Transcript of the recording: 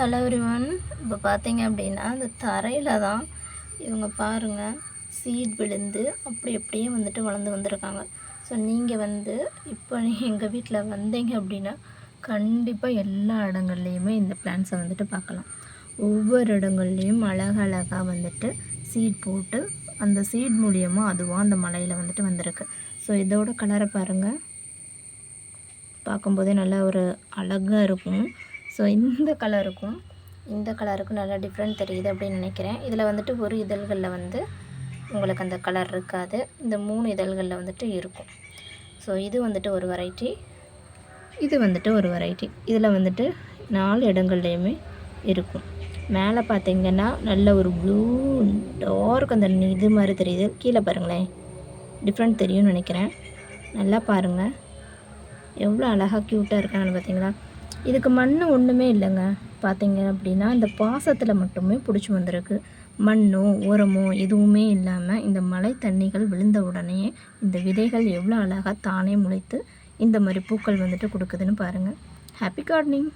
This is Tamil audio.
ஹலோ எவ்ரிவன் இப்போ பார்த்தீங்க அப்படின்னா அந்த தரையில் தான் இவங்க பாருங்கள் சீட் விழுந்து அப்படி அப்படியே வந்துட்டு வளர்ந்து வந்திருக்காங்க. ஸோ நீங்கள் வந்து இப்போ எங்கள் வீட்டில் வந்தீங்க அப்படின்னா கண்டிப்பாக எல்லா இடங்கள்லையுமே இந்த பிளான்ஸை வந்துட்டு பார்க்கலாம். ஒவ்வொரு இடங்கள்லையும் அழகழகாக வந்துட்டு சீட் போட்டு அந்த சீட் மூலியமாக அதுவாக அந்த மலையில் வந்துட்டு வந்திருக்கு. ஸோ இதோட கலரை பாருங்கள் பார்க்கும்போதே நல்லா ஒரு அழகாக இருக்கும். ஸோ இந்த கலருக்கும் இந்த கலருக்கும் நல்லா டிஃப்ரெண்ட் தெரியுது அப்படின்னு நினைக்கிறேன். இதில் வந்துட்டு ஒரு இதழ்களில் வந்து உங்களுக்கு அந்த கலர் இருக்காது. இந்த மூணு இதழ்களில் வந்துட்டு இருக்கும். ஸோ இது வந்துட்டு ஒரு வெரைட்டி இது வந்துட்டு ஒரு வெரைட்டி இதில் வந்துட்டு நாலு இடங்கள்லையுமே இருக்கும். மேலே பார்த்தீங்கன்னா நல்ல ஒரு ப்ளூ டார்க் அந்த இது மாதிரி தெரியுது. கீழே பாருங்களேன். டிஃப்ரெண்ட் தெரியும்னு நினைக்கிறேன். நல்லா பாருங்கள் எவ்வளோ அழகாக க்யூட்டாக இருக்கான்னு பார்த்தீங்களா இதுக்கு மண் ஒன்றுமே இல்லைங்க. பார்த்தீங்க அப்படின்னா இந்த பாசத்தில் மட்டுமே பிடிச்சி வந்திருக்கு. மண்ணோ உரமோ எதுவுமே இல்லாமல் இந்த மழை தண்ணிகள் விழுந்த உடனே இந்த விதைகள் எவ்வளோ அழகாக தானே முளைத்து இந்த மாதிரி பூக்கள் வந்துட்டு கொடுக்குதுன்னு பாருங்கள் ஹாப்பி கார்டனிங்